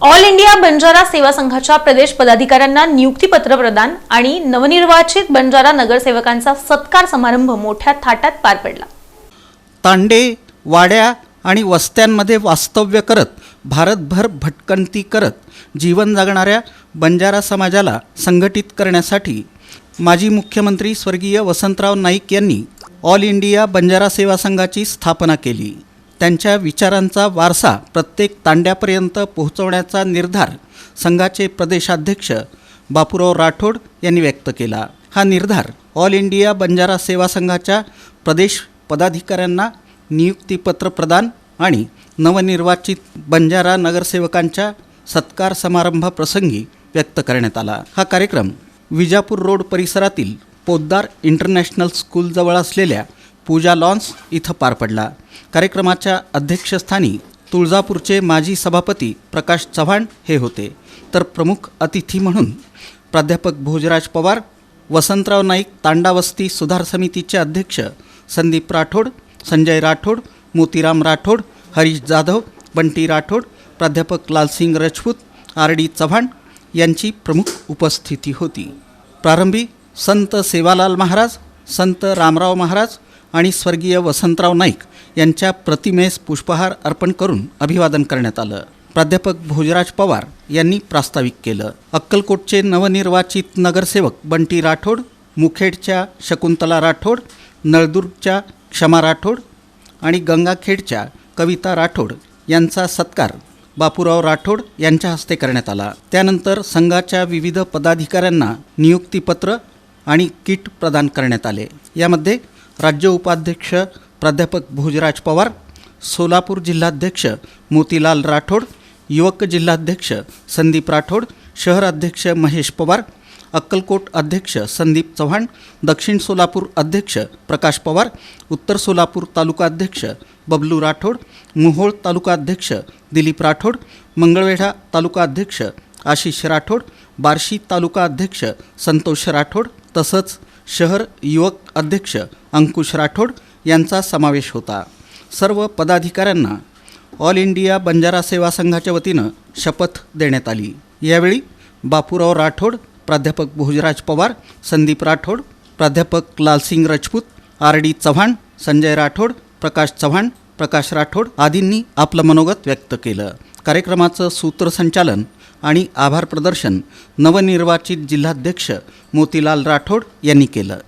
All India Banjara सेवा संघाच्या प्रदेश पदाधिकाऱ्यांना नियुक्तीपत्र प्रदान आणि नवनिर्वाचित बंजारा नगरसेवकांचा सत्कार समारंभ मोठ्या थाटात पार पडला. तांडे वाड्या आणि वस्त्यांमध्ये वास्तव्य करत भारतभर भटकंती करत जीवन जगणाऱ्या बंजारा समाजाला संघटित करण्यासाठी माजी मुख्यमंत्री स्वर्गीय वसंतराव नाईक यांनी ऑल इंडिया बंजारा सेवा संघाची स्थापना केली. त्यांच्या विचारांचा वारसा प्रत्येक तांड्यापर्यंत पोहोचवण्याचा निर्धार संघाचे प्रदेशाध्यक्ष बापूराव राठोड यांनी व्यक्त केला. हा निर्धार ऑल इंडिया बंजारा सेवा संघाच्या प्रदेश पदाधिकाऱ्यांना नियुक्तीपत्र प्रदान आणि नवनिर्वाचित बंजारा नगरसेवकांच्या सत्कार समारंभाप्रसंगी व्यक्त करण्यात आला. हा कार्यक्रम विजापूर रोड परिसरातील पोद्दार इंटरनॅशनल स्कूलजवळ असलेल्या पूजा लॉन्स इथं पार पडला. कार्यक्रमाच्या अध्यक्षस्थानी तुळजापूरचे माजी सभापती प्रकाश चव्हाण हे होते. तर प्रमुख अतिथी म्हणून प्राध्यापक भोजराज पवार वसंतराव नाईक तांडावस्ती सुधार समितीचे अध्यक्ष संदीप राठोड संजय राठोड मोतीराम राठोड हरीश जाधव बंटी राठोड प्राध्यापक लालसिंग राजपूत आर डी चव्हाण यांची प्रमुख उपस्थिती होती. प्रारंभी संत सेवालाल महाराज संत रामराव महाराज आणि स्वर्गीय वसंतराव नाईक यांच्या प्रतिमेस पुष्पहार अर्पण करून अभिवादन करण्यात आलं. प्राध्यापक भोजराज पवार यांनी प्रास्ताविक केलं. अक्कलकोटचे नवनिर्वाचित नगरसेवक बंटी राठोड मुखेडच्या शकुंतला राठोड नळदुर्गच्या क्षमा राठोड आणि गंगाखेडच्या कविता राठोड यांचा सत्कार बापूराव राठोड यांच्या हस्ते करण्यात आला. त्यानंतर संघाच्या विविध पदाधिकाऱ्यांना नियुक्तीपत्र आणि किट प्रदान करण्यात आले. यामध्ये राज्य उपाध्यक्ष प्राध्यापक भोजराज पवार सोलापूर जिल्हाध्यक्ष मोतीलाल राठोड युवक जिल्हाध्यक्ष संदीप राठोड शहर अध्यक्ष महेश पवार अक्कलकोट अध्यक्ष संदीप चव्हाण दक्षिण सोलापूर अध्यक्ष प्रकाश पवार उत्तर सोलापूर तालुका अध्यक्ष बबलू राठोड मोहोळ तालुका अध्यक्ष दिलीप राठोड मंगळवेढा तालुका अध्यक्ष आशिष राठोड बार्शी तालुका अध्यक्ष संतोष राठोड तसंच शहर युवक अध्यक्ष अंकुश राठोड यांचा समावेश होता. सर्व पदाधिकाऱ्यांना ऑल इंडिया बंजारा सेवा संघाच्या वतीनं शपथ देण्यात आली. यावेळी बापूराव राठोड प्राध्यापक भोजराज पवार संदीप राठोड प्राध्यापक लालसिंग राजपूत आर डी चव्हाण संजय राठोड प्रकाश चव्हाण प्रकाश राठोड आदींनी आपलं मनोगत व्यक्त केलं. कार्यक्रमाचं सूत्रसंचालन आणि आभार प्रदर्शन नवनिर्वाचित जिल्हाध्यक्ष मोतीलाल राठोड यांनी केलं.